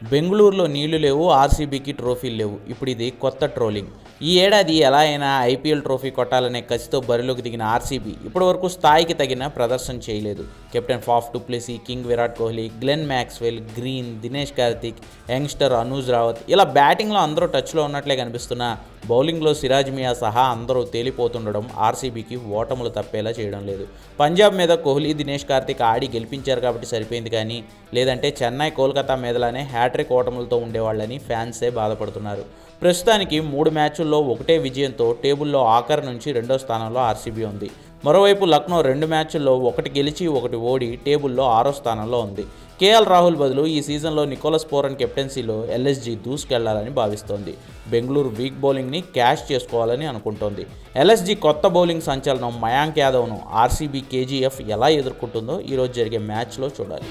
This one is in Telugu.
బెంగళూరులో నీళ్ళు లేవు ఆర్సీబీకి ట్రోఫీలు లేవు. ఇప్పుడు ఇది కొత్త ట్రోలింగ్. ఈ ఏడాది ఎలా అయినా ఐపీఎల్ ట్రోఫీ కొట్టాలనే కసితో బరిలోకి దిగిన ఆర్సీబీ ఇప్పటివరకు స్థాయికి తగిన ప్రదర్శన చేయలేదు. Captain Faf du Plessis king Virat Kohli Glenn Maxwell Green Dinesh Karthik youngster Anuj Rawat ఇలా బ్యాటింగ్లో అందరూ టచ్లో ఉన్నట్లే కనిపిస్తున్నా బౌలింగ్లో సిరాజ్ మియా సహా అందరూ తేలిపోతుండడం ఆర్సీబీకి ఓటములు తప్పేలా చేయడం లేదు. పంజాబ్ మీద కోహ్లీ దినేష్ కార్తిక్ ఆడి గెలిపించారు కాబట్టి సరిపోయింది కానీ లేదంటే చెన్నై కోల్కతా మీదలానే హ్యాట్రిక్ ఓటములతో ఉండేవాళ్ళని ఫ్యాన్సే బాధపడుతున్నారు. ప్రస్తుతానికి మూడు మ్యాచ్ల్లో ఒకటే విజయంతో టేబుల్లో ఆఖరి నుంచి రెండో స్థానంలో ఆర్సీబీ ఉంది. మరోవైపు లక్నో రెండు మ్యాచ్ల్లో ఒకటి గెలిచి ఒకటి ఓడి టేబుల్లో ఆరో స్థానంలో ఉంది. కేఎల్ రాహుల్ బదులు ఈ సీజన్లో నికోలస్ పోరన్ కెప్టెన్సీలో ఎల్ఎస్జీ దూసుకెళ్ళాలని భావిస్తోంది. బెంగళూరు వీక్ బౌలింగ్ని క్యాష్ చేసుకోవాలని అనుకుంటోంది. ఎల్ఎస్జీ కొత్త బౌలింగ్ సంచలనం మయాంక్ యాదవ్ను ఆర్సీబీ కేజీఎఫ్ ఎలా ఎదుర్కొంటుందో ఈరోజు జరిగే మ్యాచ్లో చూడాలి.